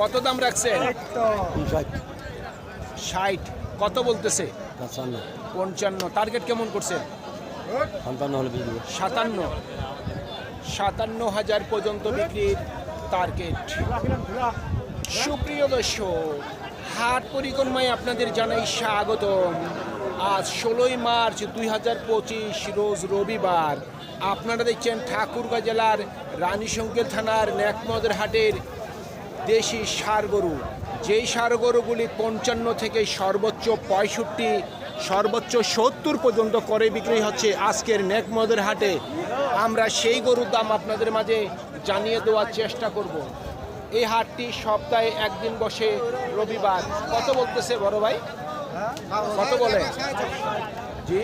কত দাম রাখছেন? ষাট। কত বলতেছে? পঞ্চান্ন। পঞ্চান্ন। টার্গেট কেমন করছেন? হলে সাতান্ন। সাতান্ন হাজার পর্যন্ত বিক্রির টার্গেট। সুপ্রিয় দর্শক হাট পরিক্রমায় আপনাদের জানাই স্বাগতম। আজ ষোলোই মার্চ দুই হাজার পঁচিশ রোজ রবিবার। আপনারা দেখছেন ঠাকুরগাঁ জেলার রানী রানীশঙ্কেল থানার ন্যাকমদের হাটের দেশি সার গরু যেই সার গরুগুলি পঞ্চান্ন থেকে সর্বোচ্চ পঁয়ষট্টি সর্বোচ্চ সত্তর পর্যন্ত করে বিক্রি হচ্ছে আজকের নেকমদের হাটে। আমরা সেই গরুর দাম আপনাদের মাঝে জানিয়ে দেওয়ার চেষ্টা করব। এই হাটটি সপ্তাহে একদিন বসে রবিবার। কত বলতেছে বড় ভাই? কত বলে? জি।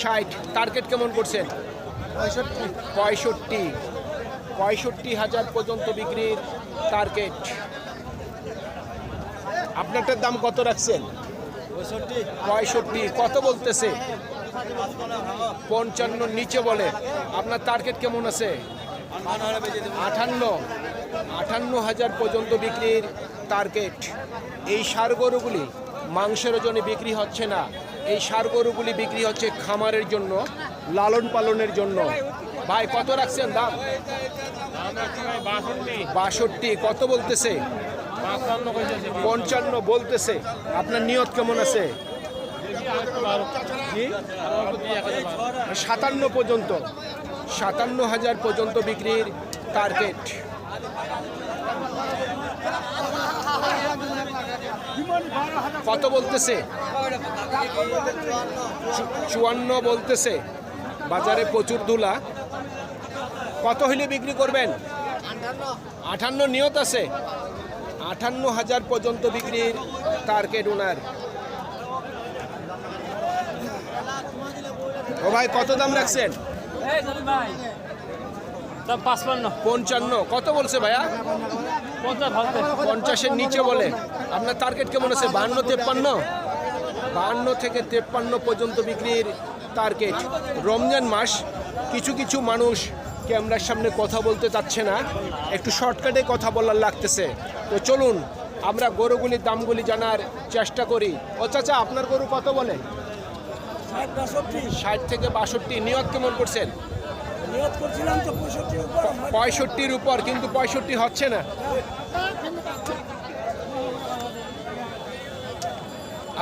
ষাট টার্গেট কেমন করছেন? পঁয়ষট্টি। পঁয়ষট্টি হাজার পর্যন্ত বিক্রির টার্গেট আপনারটার দাম কত রাখছেন? পঁয়ষট্টি। কত বলতেছে? পঞ্চান্ন নিচে বলে। আপনার টার্গেট কেমন আছে? আটান্ন। আটান্ন হাজার পর্যন্ত বিক্রির টার্গেট এই সার গরুগুলি মাংসের জন্য বিক্রি হচ্ছে না। এই সার গরুগুলি বিক্রি হচ্ছে খামারের জন্য লালন পালনের জন্য। ভাই, কত রাখছেন দাম? বাষট্টি, কত বলতেছে? পঞ্চান্ন বলতেছে। আপনার নিয়ত কেমন আছে? সাতান্ন পর্যন্ত। সাতান্ন হাজার পর্যন্ত বিক্রির টার্গেট কত বলতেছে? চুয়ান্ন বলতেছে। বাজারে প্রচুর দুলা কত হইলে বিক্রি করবেন? আটান্ন নিয়ত আছে। আটান্ন হাজার পর্যন্ত বিক্রির টার্গেট ওনার। ও ভাই, কত দাম রাখছেন? পঞ্চান্ন। কত বলছে ভাইয়া? পঞ্চাশ পঞ্চাশের নিচে বলে। আপনার টার্গেট কেমন আছে? বাহান্ন, তেপ্পান্ন? বাহান্ন থেকে তেপ্পান্ন পর্যন্ত বিক্রির টার্গেট রমজান মাস, কিছু কিছু মানুষ ক্যামেরার সামনে কথা বলতে চাচ্ছে না। একটু শর্টকাটে কথা বলার লাগতেছে। তো চলুন আমরা গরুগুলির দামগুলি জানার চেষ্টা করি। ও চাচা আপনার গরু কত বলে? ষাট থেকে বাষট্টি। নিয়ত কেমন করছেন? পঁয়ষট্টির উপর। কিন্তু পঁয়ষট্টি হচ্ছে না।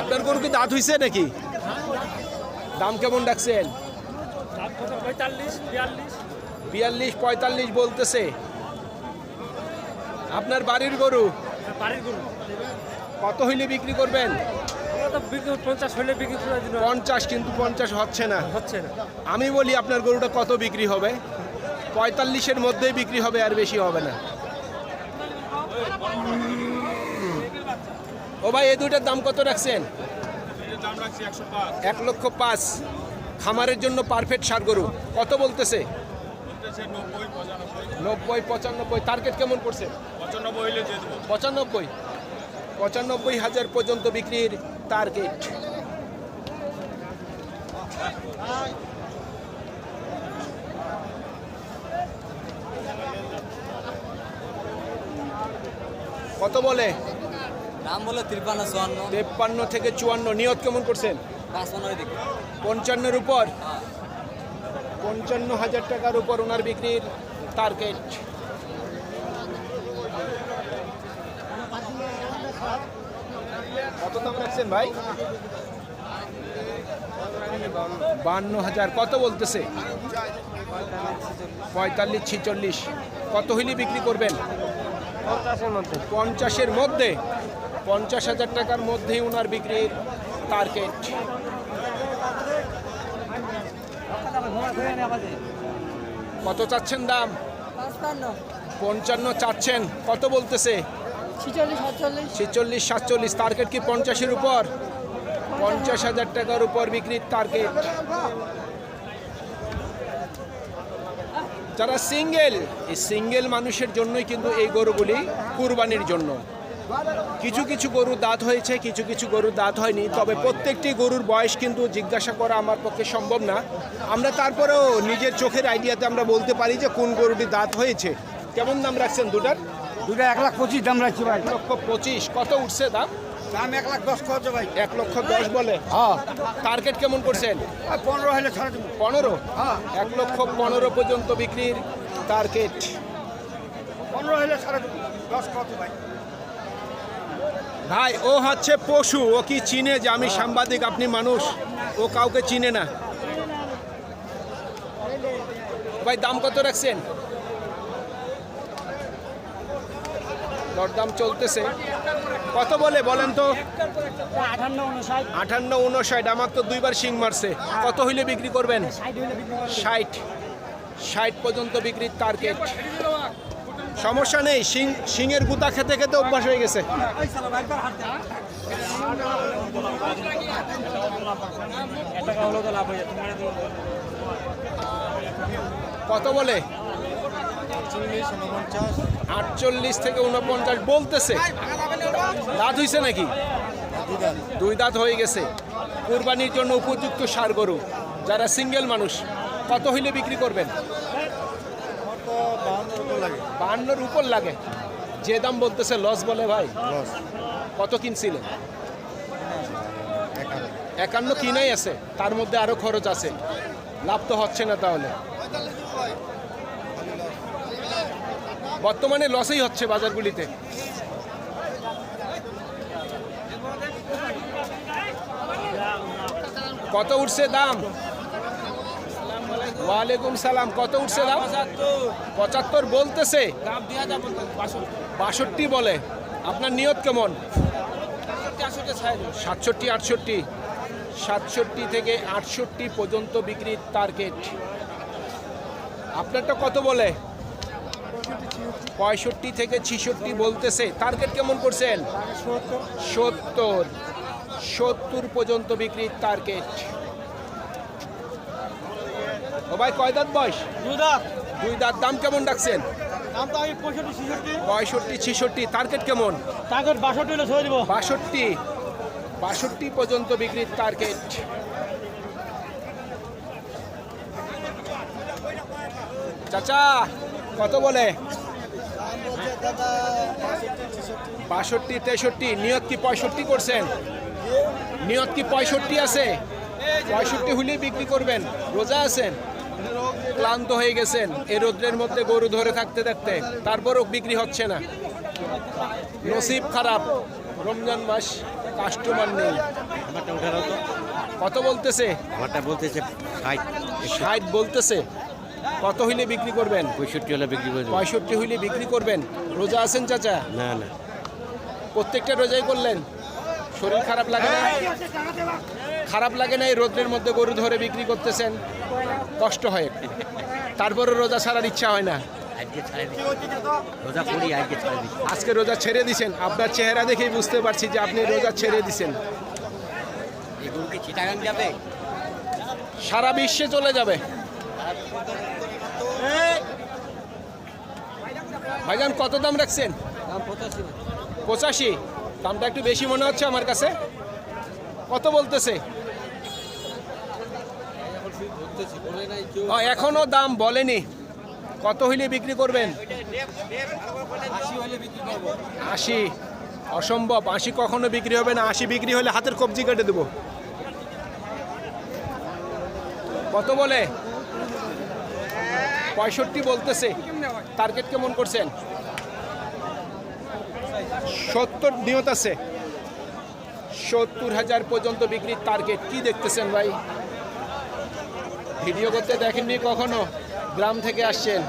আপনার গরু কি দাঁত হইছে নাকি? দাম কেমন ডাকছেন? পঁয়তাল্লিশ বিয়াল্লিশ। বিয়াল্লিশ পঁয়তাল্লিশ বলতেছে। আপনার বাড়ির গরু? বাড়ির গরু। কত হইলে বিক্রি করবেন? পঞ্চাশ কিন্তু পঞ্চাশ হচ্ছে না। হচ্ছে না। আমি বলি আপনার গরুটা কত বিক্রি হবে? পঁয়তাল্লিশের মধ্যেই বিক্রি হবে আর বেশি হবে না। ও ভাই এই দুইটার দাম কত রাখছেন? এক লক্ষ পাঁচ। খামারের জন্য পারফেক্ট সার গরু। কত বলতেছে? নব্বই পঁচানব্বই। টার্গেট কেমন করছে পঁচানব্বই পঁচানব্বই। হাজার পর্যন্ত বিক্রির টার্গেট কত বলে? দাম বলে তিরপান্ন চুয়ান্ন। তেপ্পান্ন থেকে চুয়ান্ন। নিয়ত কেমন করছেন? পঞ্চান্নের উপর? পঞ্চান্ন হাজার টাকার উপর ওনার বিক্রির টার্গেট কত দাম রাখছেন ভাই? বান্ন হাজার। কত বলতেছে? পঁয়তাল্লিশ ছিচল্লিশ। কত হইলে বিক্রি করবেন? পঞ্চাশের মধ্যে। পঞ্চাশের মধ্যে? পঞ্চাশ হাজার টাকার মধ্যেই ওনার বিক্রির টার্গেট কত চাচ্ছেন দাম? পঞ্চান্ন চাচ্ছেন। কত বলতেছে? ছিচল্লিশ সাতচল্লিশ। টার্গেট কি পঞ্চাশের উপর? পঞ্চাশ হাজার টাকার উপর বিক্রির টার্গেট যারা সিঙ্গেল এই সিঙ্গেল মানুষের জন্যই কিন্তু এই গরুগুলি কুরবানির জন্য। কিছু কিছু গরুর দাঁত হয়েছে কিছু কিছু গরুর দাঁত হয়নি তবে প্রত্যেকটি গরুর বয়স কিন্তু জিজ্ঞাসা করা আমার পক্ষে সম্ভব না। আমরা তারপরেও নিজের চোখের আইডিয়াতে আমরা বলতে পারি যে কোন গরুটি দাঁত হয়েছে। কেমন দাম রাখছেন দুটার? দুটো এক লাখ পঁচিশ দাম রাখছি ভাই। এক লক্ষ পঁচিশ কত উঠছে দাম? দাম এক লাখ দশ খরচ ভাই। এক লক্ষ দশ বলে? হ্যাঁ। টার্গেট কেমন করছেন? পনেরো হলে ছাড়া দেবো। পনেরো? হ্যাঁ। এক লক্ষ পনেরো পর্যন্ত বিক্রির টার্গেট পনেরো হলে ছাড়া দেবো। দশ খরচ ভাই। ভাই, ও হচ্ছে পশু। ও কি চিনে যে আমি সাংবাদিক? আপনি মানুষ। ও কাউকে চিনে না। ভাই, দাম কত রাখছেন? দরদাম চলতেছে। কত বলে বলেন তো? আঠান্ন উনষাট। আমার তো দুইবার শিং মারছে। কত হইলে বিক্রি করবেন? ষাট। ষাট পর্যন্ত বিক্রির টার্গেট সমস্যা নেই, শিং শিংয়ের গুতা খেতে খেতে অভ্যাস হয়ে গেছে। কত বলে? আটচল্লিশ থেকে উনপঞ্চাশ বলতেছে। দাঁত হইছে নাকি? দুই দাঁত হয়ে গেছে। কোরবানির জন্য উপযুক্ত সার গরু, যারা সিঙ্গেল মানুষ, কত হইলে বিক্রি করবেন? বাহান্নর উপর লাগে। যে দাম বলতেছে লস বলে ভাই। কত কিনছিলেন? একান্ন। কিনাই আছে। তার মধ্যে আরও খরচ আছে। লাভ তো হচ্ছে না তাহলে। বর্তমানে লসই হচ্ছে বাজারগুলিতে। কত উঠছে দাম? ওয়ালাইকুম সালাম। কত উঠছে দাম? পঁচাত্তর বলতেছে। বাষট্টি বলে। আপনার নিয়ত কেমন? সাতষট্টি আটষট্টি। সাতষট্টি থেকে আটষট্টি পর্যন্ত বিক্রির টার্গেট আপনারটা কত বলে? পঁয়ষট্টি থেকে ছিষট্টি বলতেছে। টার্গেট কেমন করছেন? সত্তর। সত্তর। পর্যন্ত বিক্রির টার্গেট ও ভাই কয় দাঁত বয়স? দুই দাঁত। দুই দাঁত দাম কেমন রাখছেন দাম তো আমি পঁয়ষট্টি ছিষট্টি। পঁয়ষট্টি ছিষট্টি টার্গেট কেমন? টার্গেট বাষট্টি হলে ছেড়ে দেবো। বাষট্টি বাষট্টি পর্যন্ত বিক্রির টার্গেট চাচা কত বলে? বাষট্টি তেষট্টি নিয়ত কি পঁয়ষট্টি করছেন? নিয়ত কি পঁয়ষট্টি আছে? পঁয়ষট্টি হলেই বিক্রি করবেন। রোজা আছেন? ক্লান্ত হয়ে গেছেন। এই রোদ্রের মধ্যে গরু ধরে থাকতে থাকতে তারপরও বিক্রি হচ্ছে না। নসিব খারাপ। রমজান মাস কাস্টমার নেই। কত বলতেছে? বলতেছে ষাট। বলতেছে। কত হইলে বিক্রি করবেন? পঁয়ষট্টি হলে বিক্রি করবেন পঁয়ষট্টি হইলে বিক্রি করবেন। রোজা আছেন চাচা? না না। প্রত্যেকটা রোজাই করলেন? শরীর খারাপ লাগে না? খারাপ লাগে না এই রোদ্রের মধ্যে গরু ধরে বিক্রি করতেছেন? কষ্ট হয় একটু। তারপরে রোজা ছাড়ার ইচ্ছা হয় না। আজকে রোজা ছাড়ে দিছেন। আপনার চেহারা দেখেই বুঝতে পারছি যে আপনি রোজা ছেড়ে দিছেন। যাবে? সারা বিশ্বে চলে যাবে। ভাইজান কত দাম রাখছেন? পঁচাশি। দামটা একটু বেশি মনে হচ্ছে আমার কাছে। কত বলতেছে? এখনও দাম বলেনি। কত হইলে বিক্রি করবেন? আশি। অসম্ভব। আশি কখনো বিক্রি হবে না। আশি বিক্রি হলে হাতের কবজি কেটে দেবো। কত বলে? পঁয়ষট্টি বলতেছে। টার্গেট কেমন করছেন? সত্তর নিয়ত আছে। সত্তর হাজার পর্যন্ত বিক্রির টার্গেট কি দেখতেছেন ভাই? ভিডিও করতে দেখেননি কখনো? গ্রাম থেকে আসছেন?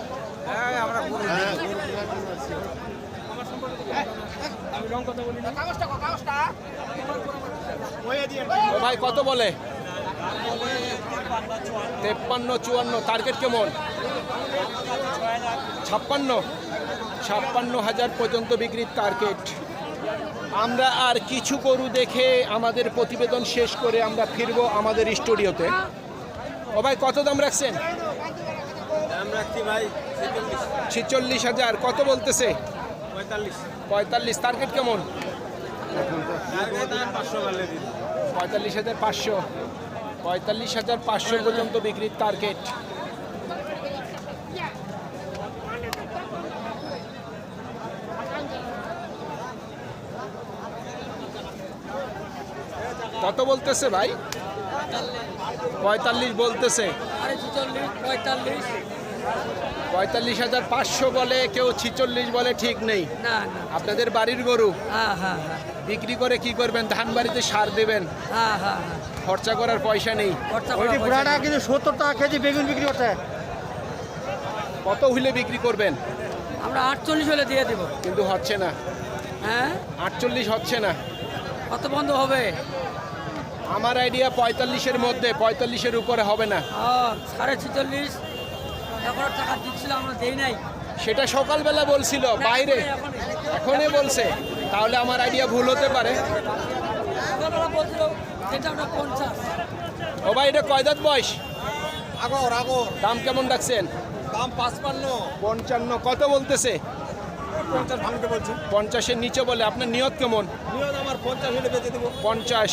ভাই কত বলে? তেপ্পান্ন চুয়ান্ন। টার্গেট কেমন? ছাপ্পান্ন। ছাপ্পান্ন হাজার পর্যন্ত বিক্রির টার্গেট আমরা আর কিছু গরু দেখে আমাদের প্রতিবেদন শেষ করে আমরা ফিরবো আমাদের স্টুডিওতে। ও ভাই কত দাম রাখছেন? ছিচল্লিশ। হাজার কত বলতেছে? পঁয়তাল্লিশ। টার্গেট কেমন? পঁয়তাল্লিশ হাজার পাঁচশো। পঁয়তাল্লিশ হাজার পাঁচশো পর্যন্ত বিক্রির টার্গেট। কত বলতেছে ভাই? পঁয়তাল্লিশ বলতেছে। আরে পঁয়তাল্লিশ পঁয়তাল্লিশ হাজার পাঁচশো বলে কেউ ছিচল্লিশ বলে ঠিক নেই। আপনাদের বাড়ির গরু? হ্যাঁ হ্যাঁ হ্যাঁ। বিক্রি করে কি করবেন? ধান বাড়িতে সার দেবেন। হ্যাঁ হ্যাঁ হ্যাঁ। খরচা করার পয়সা নেই। কিন্তু সত্তর টাকা কেজি বেগুন বিক্রি করছে। কত হইলে বিক্রি করবেন? আমরা আটচল্লিশ হলে দিয়ে দেবো। কিন্তু হচ্ছে না। হ্যাঁ? আটচল্লিশ হচ্ছে না। কত বন্ধ হবে? আমার আইডিয়া পঁয়তাল্লিশের মধ্যে পঁয়তাল্লিশের উপরে হবে না। সাড়ে ছিচল্লিশ। টাকা দিচ্ছিল আমরা দেই নাই। সেটা সকালবেলা বলছিল বাইরে। এখনই। বলছে। তাহলে আমার আইডিয়া ভুল হতে পারে। ও ভাই এটা কয় দাঁত বয়স? আগর আগর। দাম কেমন ডাকছেন? দাম পাঁচপান্ন। পঞ্চান্ন কত বলতেছে? পঞ্চাশের নিচে বলে আপনার নিয়ত কেমন? নিয়ত আমার পঞ্চাশ হলে বেঁচে দেবো। পঞ্চাশ।